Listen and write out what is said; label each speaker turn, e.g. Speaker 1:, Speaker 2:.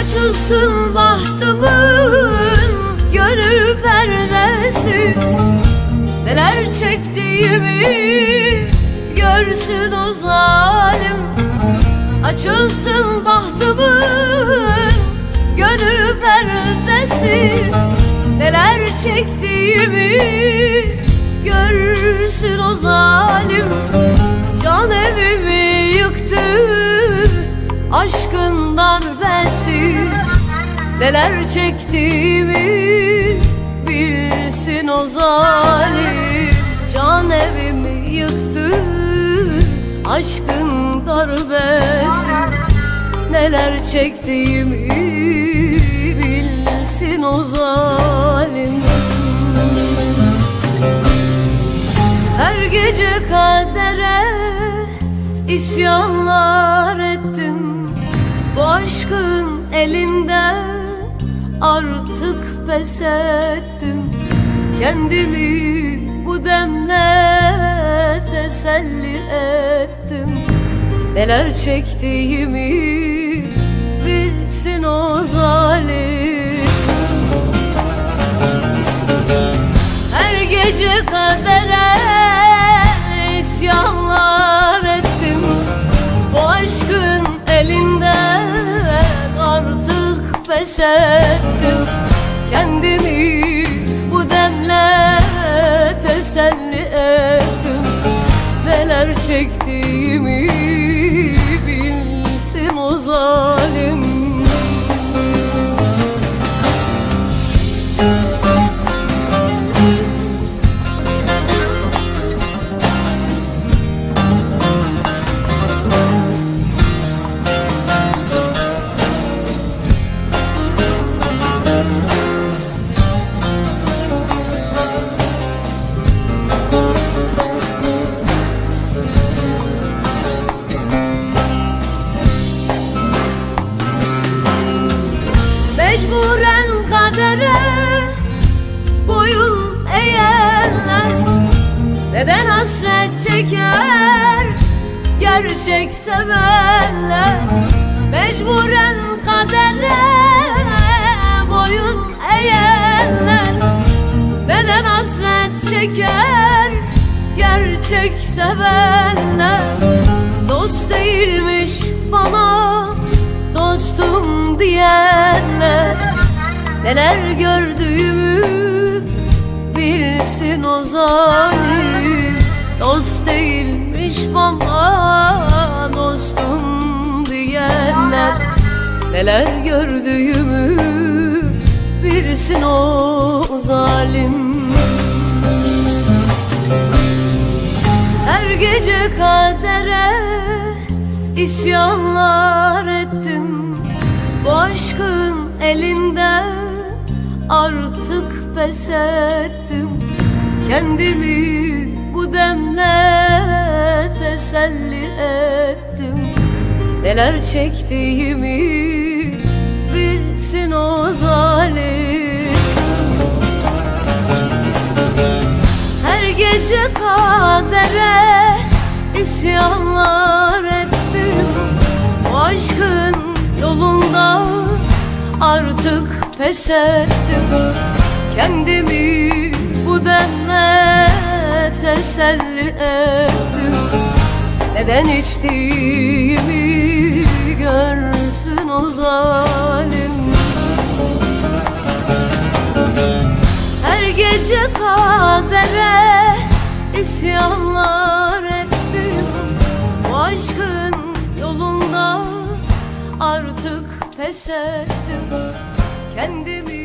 Speaker 1: Açılsın bahtımın perdesi Neler çektiğimi görsün o zalim. Açılsın bahtımın gönül perdesi. Neler çektiğimi görsün o zalim. Can evimi yıktı aşkın darbesi Neler çektiğimi evimi yıktı. Aşkın darbesi Neler çektiğimi bilsin o zalim. Her gece kadere isyanlar ettim. Bu aşkın elinde artık pes ettim. Kendimi demle teselli ettim. Neler çektiğimi bilsin o zalim. Her gece kadere isyanlar ettim. Bu aşkın elinden artık pes ettim. Kendimi teselli ettim. Neler çektiğimi bilsin o zalim Mecburen kadere boyun eğenler Neden hasret çeker gerçek sevenler Mecburen kadere boyun eğenler Neden hasret çeker gerçek sevenler Dost değilmiş bana Neler gördüğümü bilsin o zalim. Dost değilmiş bana dostum diyenler. Neler gördüğümü bilsin o zalim. Her gece kadere isyanlar ettim. Bu aşkın elinde artık pes ettim. Kendimi bu demle teselli ettim. Neler çektiğimi bilsin o zalim. Her gece kadere isyanlar ettim. Bu aşkın yolunda artık pes ettim Kendimi bu denle teselli ettim. Neden içtiğimi görsün o zalim? Her gece kadere isyanlar ettim. Bu aşkın yolunda artık pes ettim Kendimi